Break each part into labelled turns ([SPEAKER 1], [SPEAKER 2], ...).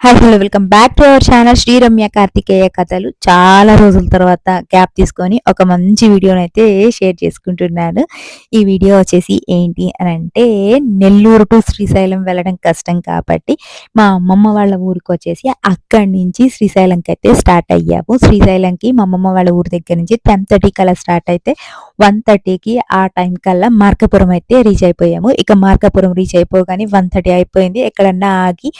[SPEAKER 1] Hi hello welcome back to our channel Sriramya Karthikeya కథలు చాలా రోజుల తర్వాత గ్యాప్ తీసుకొని ఒక మంచి వీడియోని అయితే షేర్ చేసుకుంటున్నాను. ఈ వీడియో వచ్చేసి ఏంటి అని అంటే నెల్లూరు టు శ్రీశైలం వెళ్ళడం కష్టం కాబట్టి మా అమ్మమ్మ వాళ్ళ ఊరికి వచ్చేసి అక్కడి నుంచి శ్రీశైలంకి అయితే స్టార్ట్ అయ్యాము. శ్రీశైలంకి మా అమ్మమ్మ వాళ్ళ ఊరి దగ్గర నుంచి టెన్ థర్టీ అలా స్టార్ట్ అయితే వన్ థర్టీకి ఆ టైం కల్లా మార్కాపురం అయితే రీచ్ అయిపోయాము. ఇక మార్కాపురం రీచ్ అయిపోగానే వన్ థర్టీ అయిపోయింది. ఎక్కడన్నా ఆగి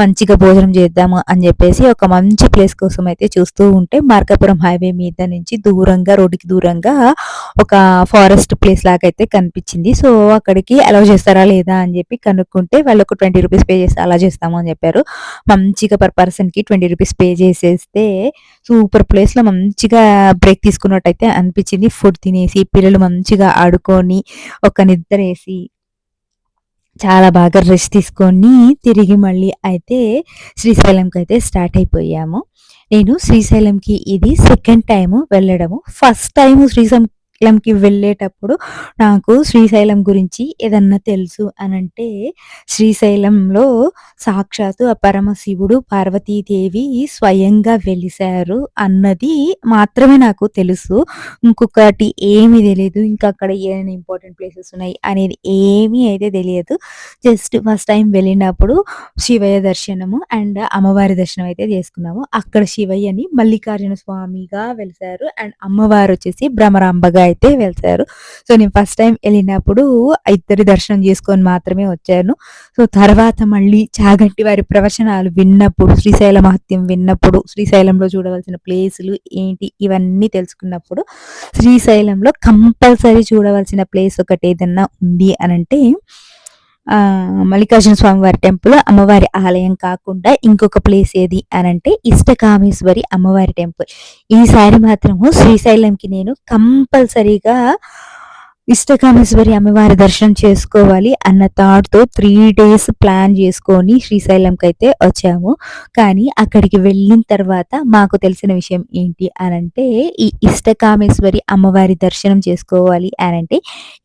[SPEAKER 1] మంచిగా భోజనం చేద్దాము అని చెప్పేసి ఒక మంచి ప్లేస్ కోసం అయితే చూస్తూ ఉంటే మార్కాపురం హైవే మీద నుంచి దూరంగా రోడ్డుకి దూరంగా ఒక ఫారెస్ట్ ప్లేస్ లాగా అయితే కనిపించింది. సో అక్కడికి అలౌ చేస్తారా లేదా అని చెప్పి కనుక్కుంటే వాళ్ళు ఒక ట్వంటీ రూపీస్ పే చేస్తే అలా చేస్తాము అని చెప్పారు. మంచిగా పర్ పర్సన్కి ట్వంటీ రూపీస్ పే చేసేస్తే సూపర్ ప్లేస్లో మంచిగా బ్రేక్ తీసుకున్నట్టయితే అనిపించింది. ఫుడ్ తినేసి పిల్లలు మంచిగా ఆడుకొని ఒక నిద్ర వేసి చాలా బాగా రెస్ట్ తీసుకొని తిరిగి మళ్ళీ అయితే శ్రీశైలంకి అయితే స్టార్ట్ అయిపోయాము. నేను శ్రీశైలంకి ఇది సెకండ్ టైము వెళ్ళడము. ఫస్ట్ టైము శ్రీశైలం శ్రీశైలంకి వెళ్ళేటప్పుడు నాకు శ్రీశైలం గురించి ఏదన్నా తెలుసు అని అంటే శ్రీశైలంలో సాక్షాత్తు ఆ పరమశివుడు పార్వతీదేవి స్వయంగా వెలిశారు అన్నది మాత్రమే నాకు తెలుసు. ఇంకొకటి ఏమీ తెలియదు ఇంకా అక్కడ ఏమైనా ఇంపార్టెంట్ ప్లేసెస్ ఉన్నాయి అనేది ఏమీ అయితే తెలియదు. జస్ట్ ఫస్ట్ టైం వెళ్ళినప్పుడు శివయ్య దర్శనము అండ్ అమ్మవారి దర్శనం అయితే చేసుకున్నాము. అక్కడ శివయ్యని మల్లికార్జున స్వామిగా వెలిసారు అండ్ అమ్మవారు వచ్చేసి భ్రమరాంబగా అయితే వెళ్తారు. సో నేను ఫస్ట్ టైం వెళ్ళినప్పుడు ఇద్దరి దర్శనం చేసుకొని మాత్రమే వచ్చాను. సో తర్వాత మళ్ళీ చాగంటి వారి ప్రవచనాలు విన్నప్పుడు శ్రీశైల మహత్యం విన్నప్పుడు శ్రీశైలంలో చూడవలసిన ప్లేసులు ఏంటి ఇవన్నీ తెలుసుకున్నప్పుడు శ్రీశైలంలో కంపల్సరీ చూడవలసిన ప్లేస్ ఒకటి ఏదన్నా ఉంది అనంటే మల్లికార్జున స్వామి వారి టెంపుల్ అమ్మవారి ఆలయం కాకుండా ఇంకొక ప్లేస్ ఏది అని అంటే ఇష్టకామేశ్వరి అమ్మవారి టెంపుల్. ఈసారి మాత్రము శ్రీశైలంకి నేను కంపల్సరీగా ఇష్టకామేశ్వరి అమ్మవారి దర్శనం చేసుకోవాలి అన్న థాట్తో త్రీ డేస్ ప్లాన్ చేసుకొని శ్రీశైలంకి అయితే వచ్చాము. కానీ అక్కడికి వెళ్ళిన తర్వాత మాకు తెలిసిన విషయం ఏంటి అనంటే ఈ ఇష్టకామేశ్వరి అమ్మవారి దర్శనం చేసుకోవాలి అనంటే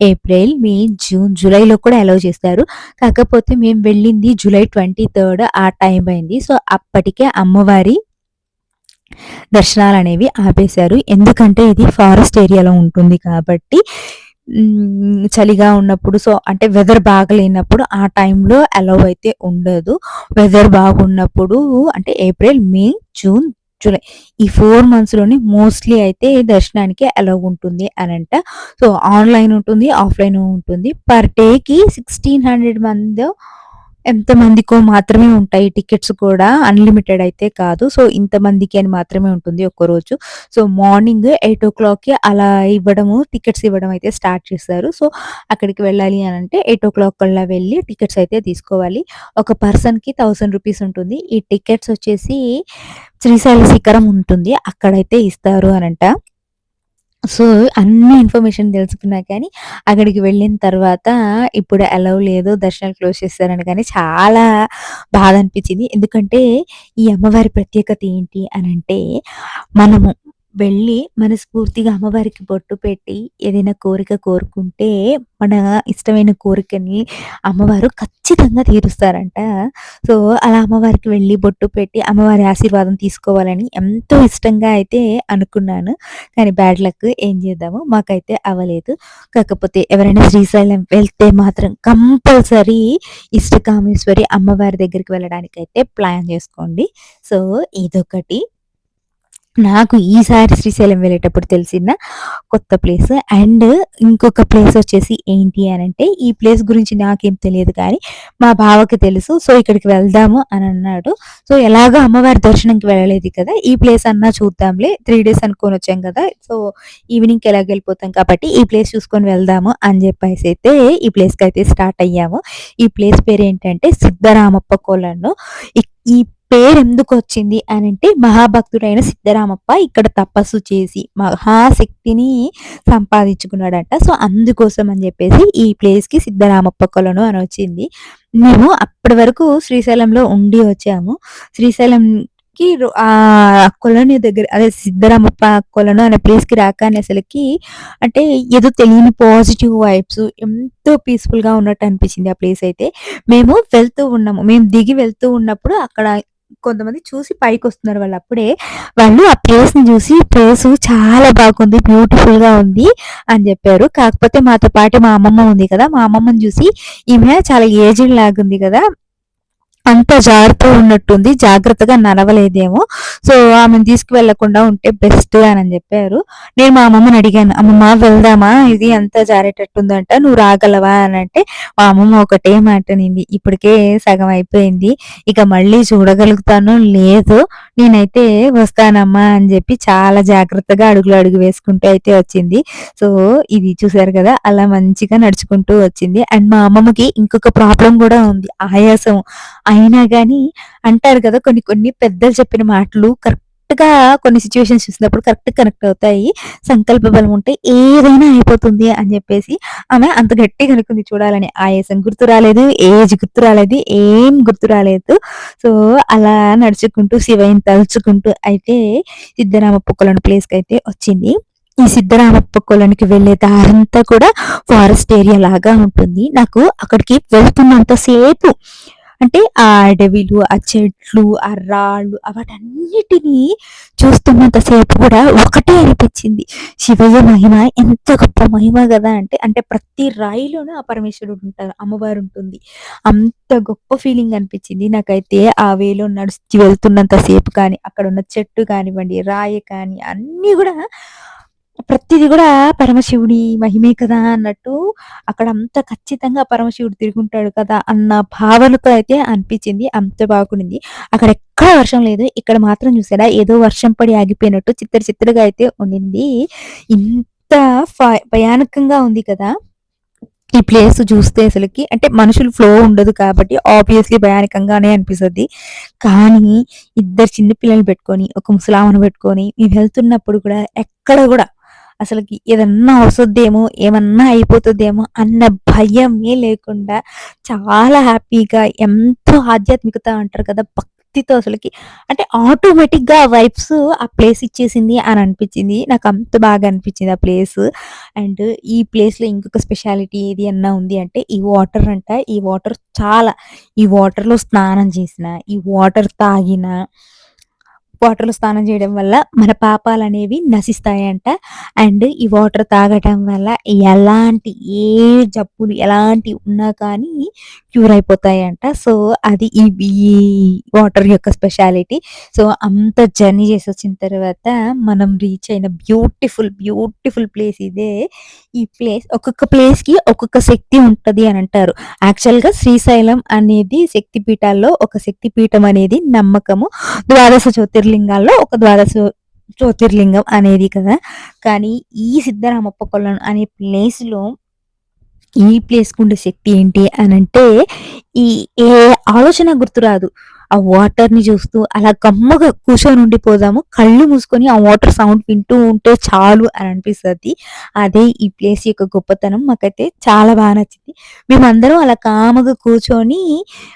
[SPEAKER 1] ఏప్రిల్ మే జూన్ జూలైలో కూడా అలౌ చేస్తారు. కాకపోతే మేము వెళ్ళింది జూలై ట్వంటీ థర్డ్ ఆ టైం అయింది. సో అప్పటికే అమ్మవారి దర్శనాలు అనేవి ఆపేశారు. ఎందుకంటే ఇది ఫారెస్ట్ ఏరియాలో ఉంటుంది కాబట్టి చలిగా ఉన్నప్పుడు సో అంటే వెదర్ బాగలేనప్పుడు ఆ టైంలో అలౌ అయితే ఉండదు. వెదర్ బాగున్నప్పుడు అంటే ఏప్రిల్ మే జూన్ జూలై ఈ ఫోర్ మంత్స్లోనే మోస్ట్లీ అయితే దర్శనానికి అలౌ ఉంటుంది అని అంట సో ఆన్లైన్ ఉంటుంది ఆఫ్లైన్ ఉంటుంది. పర్ డేకి సిక్స్టీన్ హండ్రెడ్ మంది ఎంతమందికో మాత్రమే ఉంటాయి టికెట్స్ కూడా. అన్లిమిటెడ్ అయితే కాదు. సో ఇంతమందికి అని మాత్రమే ఉంటుంది ఒక్కరోజు. సో మార్నింగ్ ఎయిట్ ఓ క్లాక్కి అలా ఇవ్వడము టికెట్స్ ఇవ్వడం అయితే స్టార్ట్ చేస్తారు. సో అక్కడికి వెళ్ళాలి అని అంటే ఎయిట్ ఓ క్లాక్ కల్లా వెళ్ళి టికెట్స్ అయితే తీసుకోవాలి. ఒక పర్సన్కి థౌసండ్ రూపీస్ ఉంటుంది. ఈ టికెట్స్ వచ్చేసి శ్రీశైల శిఖరం ఉంటుంది. అక్కడైతే ఇస్తారు అనంట సో అన్ని ఇన్ఫర్మేషన్ తెలుసుకున్నా కానీ అక్కడికి వెళ్ళిన తర్వాత ఇప్పుడు అలౌ లేదు దర్శనాలు క్లోజ్ చేస్తారని కానీ చాలా బాధ అనిపించింది. ఎందుకంటే ఈ అమ్మవారి ప్రత్యేకత ఏంటి అని అంటే మనము వెళ్ళి మనస్ఫూర్తిగా అమ్మవారికి బొట్టు పెట్టి ఏదైనా కోరిక కోరుకుంటే మన ఇష్టమైన కోరికని అమ్మవారు ఖచ్చితంగా తీరుస్తారంట. సో అలా అమ్మవారికి వెళ్ళి బొట్టు పెట్టి అమ్మవారి ఆశీర్వాదం తీసుకోవాలని ఎంతో ఇష్టంగా అయితే అనుకున్నాను. కానీ బ్యాడ్ లక్ ఏం చేద్దాము? మాకైతే అవ్వలేదు. కాకపోతే ఎవరైనా శ్రీశైలం వెళ్తే మాత్రం కంపల్సరీ ఇష్టకామేశ్వరి అమ్మవారి దగ్గరికి వెళ్ళడానికి అయితే ప్లాన్ చేసుకోండి. సో ఇదొకటి. నాకు ఈసారి శ్రీశైలం వెళ్ళేటప్పుడు తెలిసిన కొత్త ప్లేస్ అండ్ ఇంకొక ప్లేస్ వచ్చేసి ఏంటి అని అంటే ఈ ప్లేస్ గురించి నాకేం తెలియదు కానీ మా బావకి తెలుసు. సో ఇక్కడికి వెళ్దాము అని అన్నాడు. సో ఎలాగో అమ్మవారి దర్శనంకి వెళ్ళలేదు కదా. ఈ ప్లేస్ అన్నా చూద్దాంలే. త్రీ డేస్ అనుకొని వచ్చాం కదా. సో ఈవినింగ్కి ఎలాగ వెళ్ళిపోతాం కాబట్టి ఈ ప్లేస్ చూసుకొని వెళ్దాము అని చెప్పేసి అయితే ఈ ప్లేస్కి అయితే స్టార్ట్ అయ్యాము. ఈ ప్లేస్ పేరు ఏంటంటే సిద్ధరామప్ప కొలను ఈ పేరు ఎందుకు వచ్చింది అని అంటే మహాభక్తుడైన సిద్ధరామప్ప ఇక్కడ తపస్సు చేసి మహాశక్తిని సంపాదించుకున్నాడంట. సో అందుకోసం అని చెప్పేసి ఈ ప్లేస్కి సిద్ధరామప్ప కొలను అని వచ్చింది. మేము అప్పటి వరకు శ్రీశైలంలో ఉండి వచ్చాము. శ్రీశైలం కి ఆ కొలను దగ్గర అదే సిద్ధరామప్ప కొలను అనే ప్లేస్కి రాగానే అసలుకి అంటే ఏదో తెలియని పాజిటివ్ వైబ్స్ ఎంతో పీస్ఫుల్గా ఉన్నట్టు అనిపించింది ఆ ప్లేస్ అయితే. మేము వెళ్తూ ఉన్నాము. మేము దిగి వెళ్తూ ఉన్నప్పుడు అక్కడ కొంతమంది చూసి పైకి వస్తున్నారు వాళ్ళు అప్పుడే. వాళ్ళు ఆ ప్లేస్ని చూసి ప్లేస్ చాలా బాగుంది. బ్యూటిఫుల్గా ఉంది అని చెప్పారు కాకపోతే మాతో పాటు మా అమ్మమ్మ ఉంది కదా! మా అమ్మమ్మని చూసి ఈమె చాలా ఏజ్డ్ లాగుంది కదా అంత జారుతూ ఉన్నట్టుంది. జాగ్రత్తగా నడవలేదేమో. సో, ఆమెను తీసుకువెళ్ళకుండా ఉంటే బెస్ట్ అని చెప్పారు నేను మా అమ్మమ్మని అడిగాను. అమ్మమ్మ వెళ్దామా? ఇది అంతా జారేటట్టుందంట. నువ్వు రాగలవా? అనంటే మా అమ్మమ్మ ఒకటే మాటనింది ఇప్పటికే సగం అయిపోయింది. ఇక మళ్ళీ చూడగలుగుతాను లేదు నేనైతే వస్తానమ్మా అని చెప్పి చాలా జాగ్రత్తగా అడుగులు అడుగు వేసుకుంటూ అయితే వచ్చింది. సో, ఇది చూసారు కదా అలా మంచిగా నడుచుకుంటూ వచ్చింది. అండ్ మా అమ్మమ్మకి ఇంకొక ప్రాబ్లం కూడా ఉంది. ఆయాసం. అయినా కానీ అంటారు కదా కొన్ని కొన్ని పెద్దలు చెప్పిన మాటలు కరెక్ట్గా కొన్ని సిచ్యువేషన్స్ చూసినప్పుడు కరెక్ట్‌గా కనెక్ట్ అవుతాయి. సంకల్ప బలం ఉంటే ఏదైనా అయిపోతుంది అని చెప్పేసి ఆమె అంత గట్టిగా అనుకుంది చూడాలని. ఆయాసం గుర్తు రాలేదు. ఏజ్ గుర్తు రాలేదు. ఏం గుర్తు రాలేదు. సో, అలా నడుచుకుంటూ శివయ్యని తలుచుకుంటూ అయితే సిద్ధరామప్ప ప్లేస్కి అయితే వచ్చింది. ఈ సిద్ధరామప్ప కొలనుకి వెళ్ళే దారంతా కూడా ఫారెస్ట్ ఏరియా లాగా ఉంటుంది. నాకు అక్కడికి వెళ్తున్నంత సేపు అంటే ఆ అడవిలు, ఆ చెట్లు, ఆ రాళ్ళు ఆ చూస్తున్నంతసేపు కూడా ఒకటే అనిపించింది. శివయ్య మహిమ ఎంత గొప్ప మహిమ కదా అంటే, అంటే ప్రతి రాయిలోనూ ఆ పరమేశ్వరుడు ఉంటారు. అమ్మవారు ఉంటుంది. అంత గొప్ప ఫీలింగ్ అనిపించింది. నాకైతే ఆ వేలో నడుస్తూ వెళ్తున్నంతసేపు కానీ అక్కడ ఉన్న చెట్టు కానివ్వండి, రాయి కానీ అన్నీ కూడా ప్రతిది కూడా పరమశివుడి మహిమే కదా! అన్నట్టు అక్కడ అంత ఖచ్చితంగా పరమశివుడు తిరుగుంటాడు కదా! అన్న భావనతో అయితే అనిపించింది. అంత బాగుండింది. అక్కడ ఎక్కడ వర్షం లేదు. ఇక్కడ మాత్రం చూసారా ఏదో వర్షం పడి ఆగిపోయినట్టు చిత్తడి చిత్తడిగా అయితే ఉండింది. ఇంత ఫ భయానకంగా ఉంది కదా! ఈ ప్లేస్ చూస్తే అసలుకి అంటే మనుషులు ఫ్లో ఉండదు కాబట్టి ఆబ్వియస్‌లీ భయానకంగానే అనిపిస్తుంది కానీ ఇద్దరు చిన్న పిల్లల్ని పెట్టుకొని, ఒక ముసలామను పెట్టుకొని మేము వెళ్తున్నప్పుడు కూడా ఎక్కడ కూడా అసలుకి ఏదన్నా వస్తుందేమో ఏమన్నా అయిపోతుందేమో అన్న భయమే లేకుండా చాలా హ్యాపీగా ఎంతో ఆధ్యాత్మికత అంటారు కదా! భక్తితో అసలుకి అంటే ఆటోమేటిక్‌గా వైబ్స్ ఆ ప్లేస్ ఇచ్చేసింది అని అనిపించింది. నాకు అంత బాగా అనిపించింది ఆ ప్లేస్. అండ్ ఈ ప్లేస్‌లో ఇంకొక స్పెషాలిటీ ఏది అన్నా ఉంది అంటే ఈ వాటర్ అంట. ఈ వాటర్ చాలా ఈ వాటర్‌లో స్నానం చేసిన ఈ వాటర్ తాగినా వాటర్‌లో స్నానం చేయడం వల్ల మన పాపాలు అనేవి నశిస్తాయంట. అండ్ ఈ వాటర్ తాగటం వల్ల ఎలాంటి ఏ జబ్బులు ఎలాంటివి ఉన్నా కానీ క్యూర్ అయిపోతాయంట. సో, అది ఈ వాటర్ యొక్క స్పెషాలిటీ. సో, అంత జర్నీ చేసి వచ్చిన తర్వాత మనం రీచ్ అయిన బ్యూటిఫుల్, బ్యూటిఫుల్ ప్లేస్ ఇదే. ఈ ప్లేస్ ఒక్కొక్క ప్లేస్కి ఒక్కొక్క శక్తి ఉంటది అని అంటారు. యాక్చువల్గా శ్రీశైలం అనేది శక్తి పీఠాల్లో ఒక శక్తి పీఠం అనేది నమ్మకము. ద్వాదశ జ్యోతిర్లింగాల్లో ఒక ద్వాదశ జ్యోతిర్లింగం అనేది కదా! కానీ ఈ సిద్ధరామప్ప కొలను అనే ప్లేస్‌లో ఈ ప్లేస్కు ఉండే శక్తి ఏంటి అని అంటే ఈ ఏ ఆలోచన గుర్తురాదు. ఆ వాటర్ని చూస్తూ అలా గమ్మగా కూర్చొని ఉండిపోదాము. కళ్ళు మూసుకొని ఆ వాటర్ సౌండ్ వింటూ ఉంటే చాలు అని అనిపిస్తది. అదే ఈ ప్లేస్ యొక్క గొప్పతనం. మాకైతే చాలా బాగా నచ్చింది. మేమందరం అలా కామగా కూర్చొని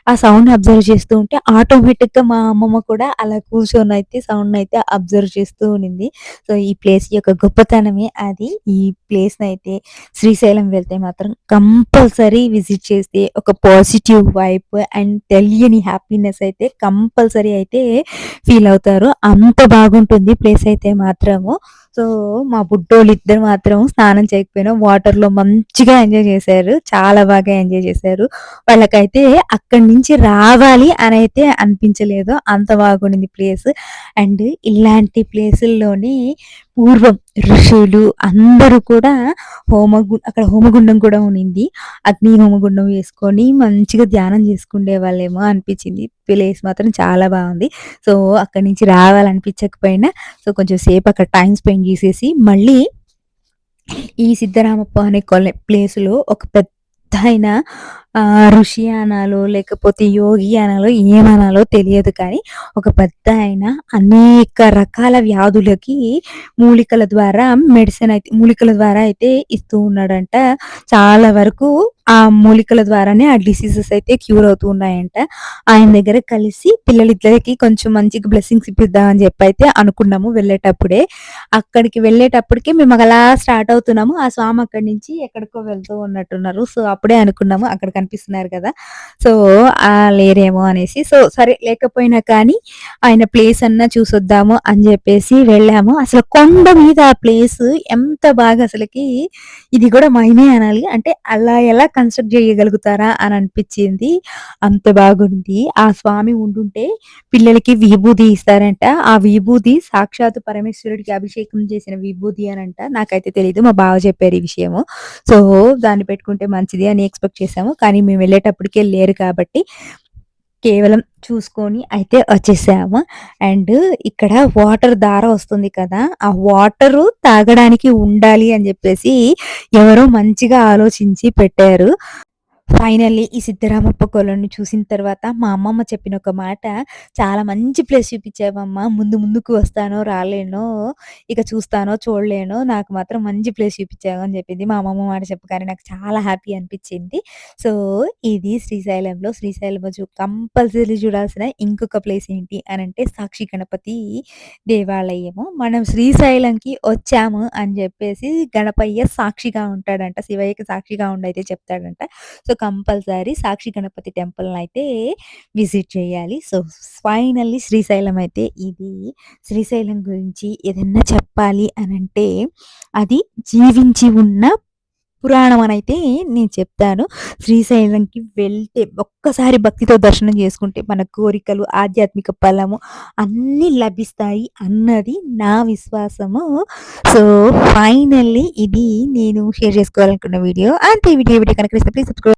[SPEAKER 1] ఆ సౌండ్ అబ్జర్వ్ చేస్తూ ఉంటే ఆటోమేటిక్గా మా అమ్మమ్మ కూడా అలా కూర్చొని అయితే సౌండ్ అయితే అబ్జర్వ్ చేస్తూ ఉండింది. సో, ఈ ప్లేస్ యొక్క గొప్పతనమే అది. ఈ ప్లేస్ అయితే శ్రీశైలం వెళ్తే మాత్రం కంపల్సరీ విజిట్ చేస్తే ఒక పాజిటివ్ వైబ్ అండ్ తెలియని హ్యాపీనెస్ అయితే కంపల్సరీ అయితే ఫీల్ అవుతారు. అంత బాగుంటుంది ప్లేస్ అయితే మాత్రము. సో, మా బుడ్డోళ్ళిద్దరు మాత్రం స్నానం చేయకపోయినా వాటర్‌లో మంచిగా ఎంజాయ్ చేశారు. చాలా బాగా ఎంజాయ్ చేశారు. వాళ్ళకైతే అక్కడి నుంచి రావాలి అని అయితే అనిపించలేదు. అంత బాగుండింది ప్లేస్. అండ్ ఇలాంటి ప్లేసుల్లోనే పూర్వం ఋషులు అందరూ కూడా హోమగు అక్కడ హోమగుండం కూడా ఉండింది. అగ్ని హోమగుండం వేసుకొని మంచిగా ధ్యానం చేసుకుండేవాళ్ళేమో అనిపించింది. ప్లేస్ మాత్రం చాలా బాగుంది సో, అక్కడి నుంచి రావాలనిపించకపోయినా సో, కొంచెం సేపు అక్కడ టైం స్పెండ్ గీసేసి మళ్ళీ ఈ సిద్ధరామప్ప అనే కొలె ప్లేస్‌లో ఒక పెద్దాయన ఆహ్, ఋషి అనాలో, లేకపోతే యోగి అనాలో, ఏమనాలో తెలియదు కానీ ఒక పెద్ద ఆయన అనేక రకాల వ్యాధులకి మూలికల ద్వారా మెడిసిన్ అయితే మూలికల ద్వారా అయితే ఇస్తూ ఉన్నాడంట. చాలా వరకు ఆ మూలికల ద్వారానే ఆ డిసీజెస్ అయితే క్యూర్ అవుతూ ఉన్నాయంట. ఆయన దగ్గర కలిసి పిల్లలిద్దరికి కొంచెం మంచిగా బ్లెస్సింగ్స్ ఇప్పిద్దామని అని అయితే అనుకున్నాము వెళ్ళేటప్పుడే. అక్కడికి వెళ్ళేటప్పటికి మేము అలా స్టార్ట్ అవుతున్నాము. ఆ స్వామి అక్కడి నుంచి ఎక్కడికో వెళ్తూ ఉన్నట్టున్నారు. సో, అప్పుడే అనుకున్నాము అక్కడ కనిపిస్తున్నారు కదా. సో ఆ లేరేమో అనేసి సో సరే లేకపోయినా కానీ ఆయన ప్లేస్ అన్నా చూసొద్దాము అని చెప్పేసి వెళ్ళాము. అసలు కొండ మీద ఆ ప్లేస్ ఎంత బాగా అసలుకి ఇది కూడా మైనే అనాలి. అంటే అలా ఎలా కన్స్ట్రక్ట్ చేయగలుగుతారా అని అనిపించింది. అంత బాగుంది. ఆ స్వామి ఉండుంటే పిల్లలకి విభూది ఇస్తారంట. ఆ విభూది సాక్షాత్ పరమేశ్వరుడికి అభిషేకం చేసిన విభూది అని అంట నాకైతే తెలియదు మా బావ చెప్పారు ఈ విషయము. సో దాన్ని పెట్టుకుంటే మంచిది అని ఎక్స్పెక్ట్ చేసాము కానీ మేము వెళ్ళేటప్పటికే లేరు కాబట్టి కేవలం చూసుకొని అయితే వచ్చేసాము. అండ్ ఇక్కడ వాటర్ దార వస్తుంది కదా ఆ వాటరు తాగడానికి ఉండాలి అని చెప్పేసి ఎవరో మంచిగా ఆలోచించి పెట్టారు. ఫైనల్లీ ఈ సిద్ధరామప్ప కొలను చూసిన తర్వాత మా అమ్మమ్మ చెప్పిన ఒక మాట చాలా మంచి ప్లేస్ చూపించావమ్మా. ముందు ముందుకు వస్తానో రాలేనో ఇక చూస్తానో చూడలేనో నాకు మాత్రం మంచి ప్లేస్ చూపించావు అని చెప్పింది. మా అమ్మమ్మ మాట చెప్పగానే నాకు చాలా హ్యాపీ అనిపించింది. సో ఇది శ్రీశైలంలో శ్రీశైలం చూ కంపల్సరీ చూడాల్సిన ఇంకొక ప్లేస్ ఏంటి అని అంటే సాక్షి గణపతి దేవాలయము. మనం శ్రీశైలంకి వచ్చాము అని చెప్పేసి గణపయ్య సాక్షిగా ఉంటాడంట శివయ్యకి సాక్షిగా ఉండైతే చెప్తాడంట. సో కంపల్సరీ సాక్షి గణపతి టెంపుల్ని అయితే విజిట్ చేయాలి. సో ఫైనల్లీ శ్రీశైలం అయితే ఇది. శ్రీశైలం గురించి ఏదన్నా చెప్పాలి అని అంటే అది జీవించి ఉన్న పురాణం అని అయితే నేను చెప్తాను. శ్రీశైలంకి వెళ్తే ఒక్కసారి భక్తితో దర్శనం చేసుకుంటే మన కోరికలు ఆధ్యాత్మిక ఫలము అన్నీ లభిస్తాయి అన్నది నా విశ్వాసము. సో ఫైనల్లీ ఇది నేను షేర్ చేసుకోవాలనుకున్న వీడియో. అంతే వీడియో వీడియో కనుక ప్లీజ్ సబ్స్క్రైబ్